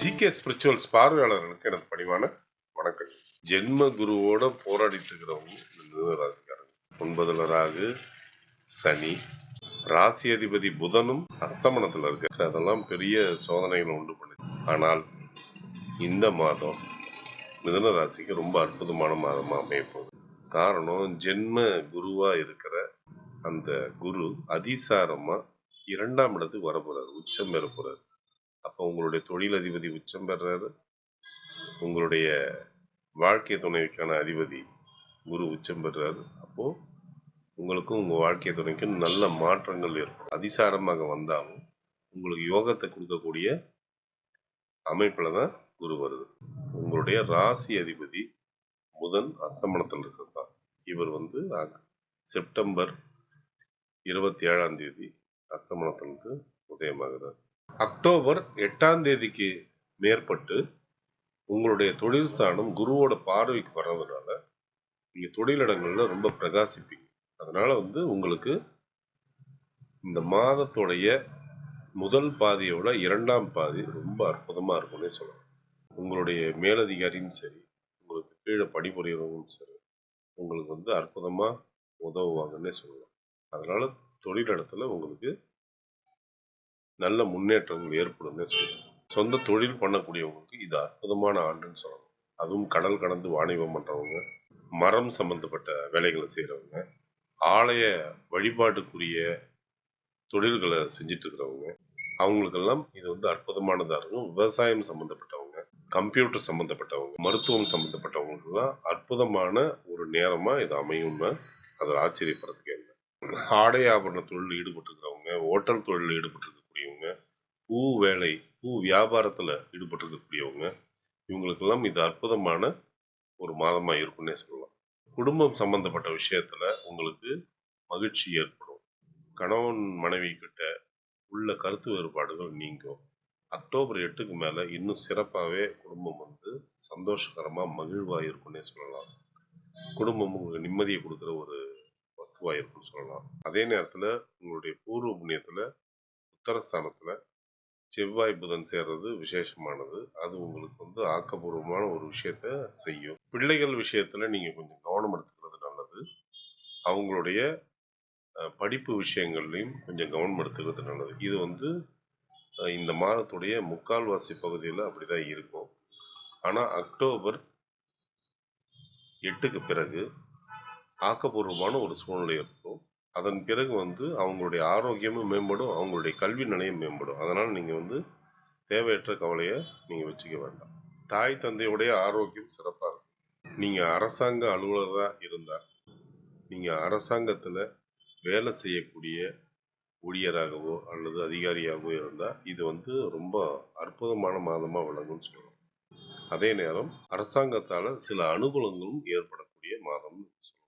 GK spirituals பார்வையாளர்களுக்கு எனது பணிவான வணக்கம். ஜென்ம குருவோட போராடிட்டு இருக்கிறவங்க இந்த ராசிக்காரங்க. ஒன்பதுல ராகு சனி ராசி அதிபதி புதனும் அஸ்தமனத்தில் இருக்கு அதெல்லாம் பெரிய சோதனைகளை உண்டு பண்ணுது ஆனால் இந்த மாதம் மிதன ராசிக்கு ரொம்ப அற்புதமான மாதமாக அமைய போகுது. காரணம் ஜென்ம குருவாக இருக்கிற அந்த குரு அதிசாரமாக இரண்டாம் இடத்துக்கு வரப்போகிறார் உச்சம் பெற அப்போ உங்களுடைய தொழிலதிபதி உச்சம் பெறாரு. உங்களுடைய வாழ்க்கை துணைக்கான அதிபதி குரு உச்சம் பெறாரு. அப்போது உங்களுக்கும் உங்கள் வாழ்க்கை துணைக்கும் நல்ல மாற்றங்கள் இருக்கும் அதிசாரமாக வந்தாலும் உங்களுக்கு யோகத்தை கொடுக்கக்கூடிய அமைப்பில் தான் குரு வருது. உங்களுடைய ராசி அதிபதி புதன் அஸ்தமனத்தில் இருக்கிறது தான் இவர் வந்து செப்டம்பர் இருபத்தி ஏழாம் தேதி அஸ்தமனத்திலிருந்து உதயமாகிறார். அக்டோபர் எட்டாம் தேதிக்கு மேற்பட்டு உங்களுடைய தொழில் ஸ்தானம் குருவோட பார்வைக்கு வர்றதுனால நீங்கள் தொழிலிடங்களில் ரொம்ப பிரகாசிப்பீங்க. அதனால் வந்து உங்களுக்கு இந்த மாதத்துடைய முதல் பாதியோட இரண்டாம் பாதி ரொம்ப அற்புதமாக இருக்கும்னே சொல்லலாம். உங்களுடைய மேலதிகாரியும் சரி உங்களுக்கு கீழே பணிபுரியவங்களும் சரி உங்களுக்கு வந்து அற்புதமாக உதவுவாங்கன்னே சொல்லலாம். அதனால் தொழிலிடத்தில் உங்களுக்கு நல்ல முன்னேற்றங்கள் ஏற்படும்னே சொல்லலாம் சொந்த தொழில் பண்ணக்கூடியவங்களுக்கு இது அற்புதமான ஆண்டுன்னு சொல்லலாம். அதுவும் கடல் கடந்து வாணிபம் பண்ணுறவங்க மரம் சம்பந்தப்பட்ட வேலைகளை செய்கிறவங்க ஆலய வழிபாட்டுக்குரிய தொழில்களை செஞ்சுட்டு இருக்கிறவங்க அவங்களுக்கெல்லாம் இது வந்து அற்புதமானதாக இருக்கும். விவசாயம் சம்மந்தப்பட்டவங்க கம்ப்யூட்டர் சம்மந்தப்பட்டவங்க மருத்துவம் சம்மந்தப்பட்டவங்களுக்கெல்லாம் அற்புதமான ஒரு நேரமாக இது அமையும்னா அதில் ஆச்சரியப்படுறதுக்கே இல்லை ஆடை ஆபரண தொழில் ஈடுபட்டிருக்கிறவங்க ஓட்டல் தொழில் ஈடுபட்டிருக்கக்கூடியவங்க பூ வேலை பூ வியாபாரத்தில் ஈடுபட்டிருக்கக்கூடியவங்க இவங்களுக்கெல்லாம் இது அற்புதமான ஒரு மாதமாக இருக்குன்னே சொல்லலாம். குடும்பம் சம்பந்தப்பட்ட விஷயத்தில் உங்களுக்கு மகிழ்ச்சி ஏற்படும். கணவன் மனைவி கிட்ட உள்ள கருத்து வேறுபாடுகள் நீங்கும். அக்டோபர் எட்டுக்கு மேலே இன்னும் சிறப்பாகவே குடும்பம் வந்து சந்தோஷகரமாக மகிழ்வாக இருக்குன்னே சொல்லலாம். குடும்பம் உங்களுக்கு நிம்மதியை கொடுக்குற ஒரு வஸ்துவாக இருக்குன்னு சொல்லலாம். அதே நேரத்தில் உங்களுடைய பூர்வ புண்ணியத்தில் உத்தரஸ்தானத்தில் செவ்வாய் புதன் சேர்றது விசேஷமானது. அது உங்களுக்கு வந்து ஆக்கப்பூர்வமான ஒரு விஷயத்த செய்யும். பிள்ளைகள் விஷயத்துல நீங்க கொஞ்சம் கவனம் எடுத்துக்கிறது நல்லது. அவங்களுடைய படிப்பு விஷயங்கள்லையும் கொஞ்சம் கவனம் எடுத்துக்கிறது நல்லது. இது வந்து இந்த மாதத்துடைய முக்கால்வாசி பகுதியில் அப்படிதான் இருக்கும். ஆனால் அக்டோபர் எட்டுக்கு பிறகு ஆக்கப்பூர்வமான ஒரு சூழ்நிலை இருக்கும். அதன் பிறகு வந்து அவங்களுடைய ஆரோக்கியமும் மேம்படும் அவங்களுடைய கல்வி நிலையம் மேம்படும். அதனால் நீங்கள் வந்து தேவையற்ற கவலையை நீங்கள் வச்சுக்க வேண்டாம். தாய் தந்தையுடைய ஆரோக்கியம் சிறப்பாக இருக்கும். நீங்கள் அரசாங்க அலுவலராக இருந்தால் நீங்கள் அரசாங்கத்தில் வேலை செய்யக்கூடிய ஊழியராகவோ அல்லது அதிகாரியாகவோ இருந்தால் இது வந்து ரொம்ப அற்புதமான மாதமாக விளங்கும்னு சொல்லலாம். அதே நேரம் அரசாங்கத்தால் சில அனுகூலங்களும் ஏற்படக்கூடிய மாதம்னு சொல்லலாம்.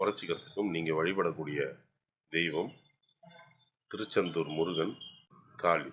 குறைச்சிக்கிறதுக்கும் நீங்கள் வழிபடக்கூடிய தெய்வம் திருச்செந்தூர் முருகன் காளி.